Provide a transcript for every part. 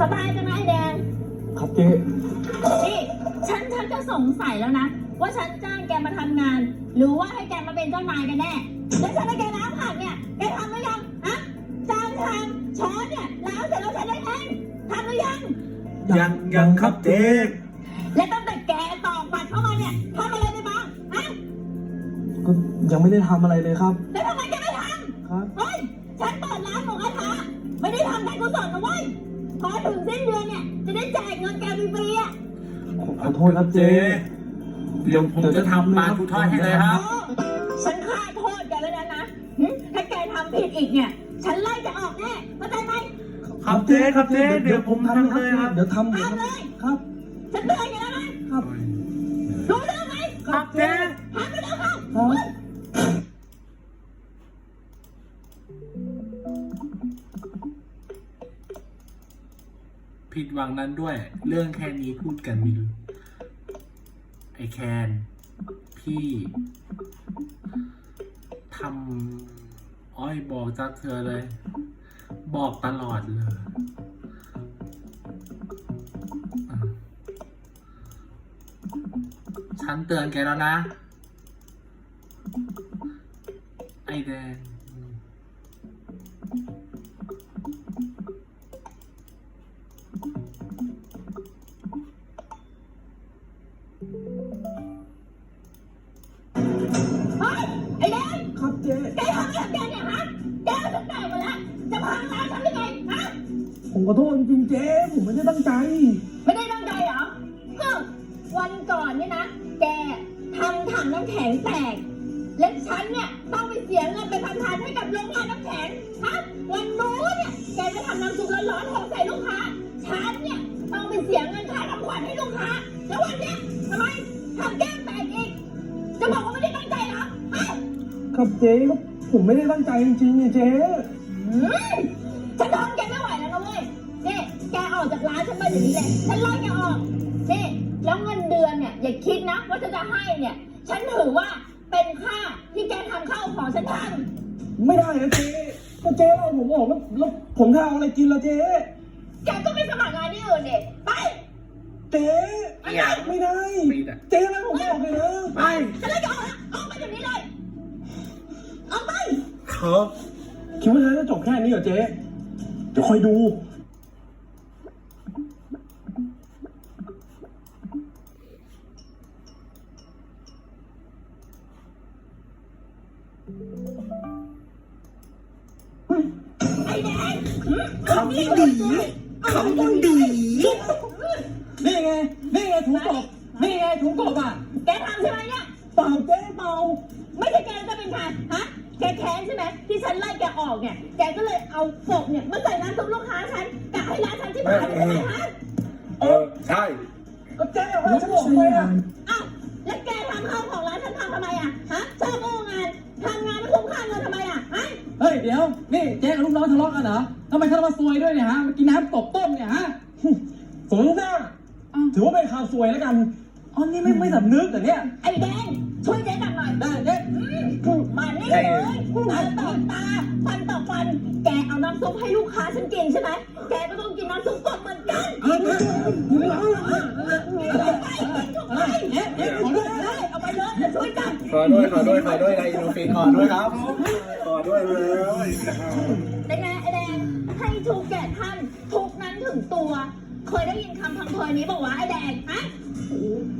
สบายจังนะไอแดง ครับเจ๊นี่ฉันฉันจะสงสัยแล้วนะ ว่าฉันจ้างแกมาทำงาน หรือว่าให้แกมาเป็นเจ้านายกันแน่แล้วฉันให้แกล้างผักเนี่ยแกทำหรือยังฮะจานชามช้อนเนี่ยล้างเสร็จแล้วฉันได้เองทำหรือยัง ยังยังครับเจ๊และตั้งแต่แกตอกบัตรเข้ามาเนี่ยทำอะไรไปบ้างฮะก็ยังไม่ได้ทำอะไรเลยครับแล้วทำไม ขอขอโทษครับเจ๊ เดี๋ยวผมจะทำปลาทูทอดให้เลยครับ ฉันฆ่าโทษแกแล้วนะนะหึถ้าแกทำผิดอีกเนี่ย ฉันไล่แกออกแน่เข้าใจไหมครับเจ๊ครับเจ๊เดี๋ยวผมทำเลยครับ เดี๋ยวทำเดี๋ยวทำเลยครับ ฉันเตือนแกแล้วนะครับ รู้เรื่องไหมครับเจ๊ทำไปแล้วเข้าครับผิดหวังนั้นด้วย เรื่องแค่นี้พูดกันไมิรู้ ไอแคนพี่ทำอ้อยบอกจากเธอเลย บอกตลอดเลย ฉันเตือนแกแล้วนะ ไอแดง ขอโทษจริงๆเจ๊ผมไม่ได้ตั้งใจ ไม่ได้ตั้งใจเหรอฮึวันก่อนเนี่ยนะ แกทำถังน้ำแข็งแตก และฉันเนี่ยต้องไปเสียเงินไปพันทานให้กับโรงงานน้ำแข็งฮะวันนู้นเนี่ยแกจะทำน้ำซุปร้อนๆหกใส่ลูกค้า ฉันเนี่ยต้องไปเสียเงินค่าทำขวัญให้ลูกค้า แล้ววันเนี้ยทำไมทำแก้มแตกอีก จะบอกว่าไม่ได้ตั้งใจเหรอฮะครับเจ๊ครับผมไม่ได้ตั้งใจจริงๆเนี่ยเจ๊ อืมฉันทนแกไม่ ออกจากร้านฉันไปเดี๋ยวนี้เลยฉันไล่แกออกนี่แล้วเงินเดือนเนี่ยอย่าคิดนะว่าฉันจะให้เนี่ย ฉันถือว่าเป็นค่าที่แกทำข้าวของฉันทไม่ได้นะเจ๊ก็เจ๊เราผมออกแล้วแล้วผมจะเอาอะไรกินล่ะเจ๊ำแกก็ไปสมัครงานที่อื่นเนี่ยไป เจ๊ไม่เอาไม่ได้ปิดอะเจ๊อะไรผมออกเลยนะไปฉันไล่แกออกแล้วออกไปเดี๋ยวนี้เลยออกไป ครับคิดว่าจะจบแค่นี้เหรอเจ๊เดี๋ยวคอยดู คำดีคำดีนี่ไง นี่ไงถุงกบนี่ไงถุงกบอะ แกทำใช่ไหมเนี่ยเปล่าเจ๊เปล่าไม่ใช่แกจะเป็นใครฮะ แกแค้นใช่ไหมที่ฉันไล่แกออกเนี่ย แกก็เลยเอาศพเนี่ยมาใส่ร้านซุปลูกค้าฉันกะให้ร้านฉันที่ผ่านใช่ไหมฮะเออใช่ก็เจ๊เอาไว้ฉันบอกไปอะอ้าวแล้วแกทำข้าวของร้านฉันทำทำไมอะฮะชอบโอ้ง เฮ้ยเดี๋ยว นี่เจ๊กับลูกน้องทะเลาะกันเหรอทำไมเขาต้องมาซวยด้วยเนี่ยฮะมากินน้ำตบต้มเนี่ยฮะสมหน้าถือว่าเป็นข่าวสวยแล้วกันอ๋อนี่ไม่ไม่สำนึกเหรอเนี่ย ไอ้แดงช่วยเจ๊ดังหน่อยได้เจ๊อืมมานี่เลยตาต่อตาฟันต่อฟัน แกเอาน้ำซุปให้ลูกค้าฉันกินใช่ไหมแกก็ต้องกินน้ำซุปกบเหมือนกันเอาเจ๊ไปเอ๊ะเอ๊ะขอด้วยเลยเอาไปเลยเดี๋ยวช่วยกัน ขอด้วยขอด้วยขอด้วยในอินโนฟินขอด้วยครับขอ ด้วยเลยเป็นไงไอแดงให้ทุกแก่ท่านทุกนั้นถึงตัว เคยได้ยินคำพังเพยนี้บอกว่าไอแดงฮะ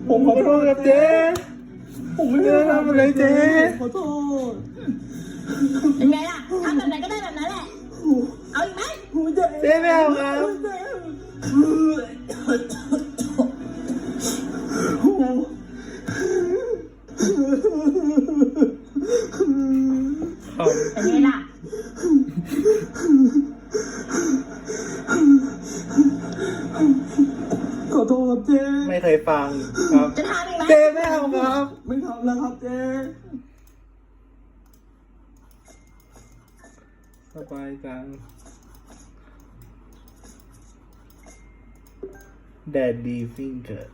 ผมขอโทษครับเจ๊ผมไม่ได้ทำอะไรเจ๊ขอโทษเป็นไงล่ะทำแบบไหนก็ได้แบบนั้นแหละเอาอีกไหมเจ๊ไม่เอาครับ ฟังครับ จะทำอีกไหมเจ๊ไม่เอาครับ ไม่ทำแล้วครับเจ๊สบายจังแดดดีฟิงเกิด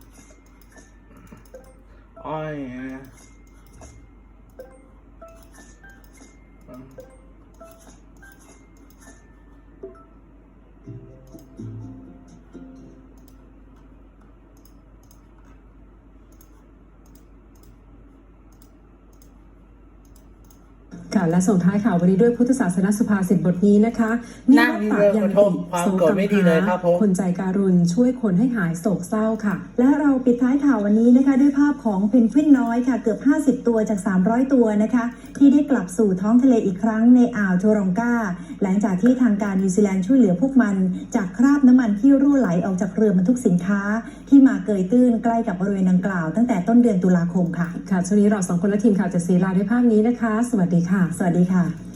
อ้อยอะ ค่ะ และส่งท้ายข่าววันนี้ด้วยพุทธศาสนสุภาษิตบทนี้นะคะนั่งเรือขอโทษความโกรธไม่ดีเลยครับผมคนใจการุณช่วยคนให้หายโศกเศร้าค่ะ และเราปิดท้ายข่าววันนี้นะคะ ด้วยภาพของเพนกวินน้อยค่ะ เกือบ 50 ตัวจาก 300 ตัวนะคะ ที่ได้กลับสู่ท้องทะเลอีกครั้งในอ่าวโทรองกาหลังจากที่ทางการนิวซีแลนด์ช่วยเหลือพวกมัน จากคราบน้ำมันที่รั่วไหลออกจากเรือบรรทุกสินค้า ที่มาเกยตื้นใกล้กับบริเวณดังกล่าวตั้งแต่ต้นเดือนตุลาคมค่ะค่ะช่วงนี้เราสองคนและทีมข่าวจะสีลาด้วยภาพนี้นะคะ สวัสดีค่ะสวัสดีค่ะ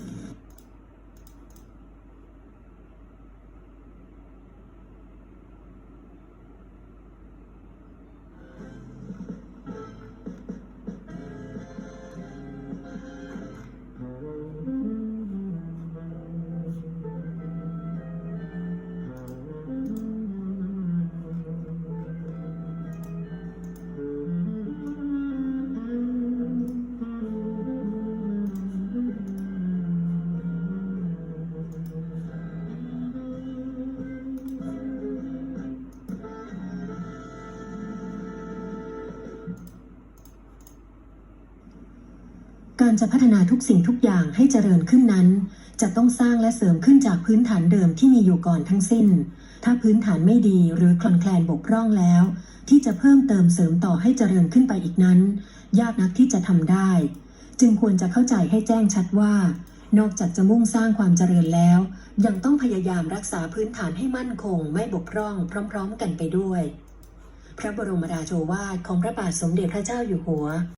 การจะพัฒนาทุกสิ่งทุกอย่างให้เจริญขึ้นนั้น จะต้องสร้างและเสริมขึ้นจากพื้นฐานเดิมที่มีอยู่ก่อนทั้งสิ้น ถ้าพื้นฐานไม่ดีหรือคลอนแคลนบกพร่องแล้ว ที่จะเพิ่มเติมเสริมต่อให้เจริญขึ้นไปอีกนั้น ยากนักที่จะทำได้ จึงควรจะเข้าใจให้แจ้งชัดว่า นอกจากจะมุ่งสร้างความเจริญแล้ว ยังต้องพยายามรักษาพื้นฐานให้มั่นคง ไม่บกพร่องพร้อม ๆ กันไปด้วย พระบรมราโชวาทของพระบาทสมเด็จพระเจ้าอยู่หัว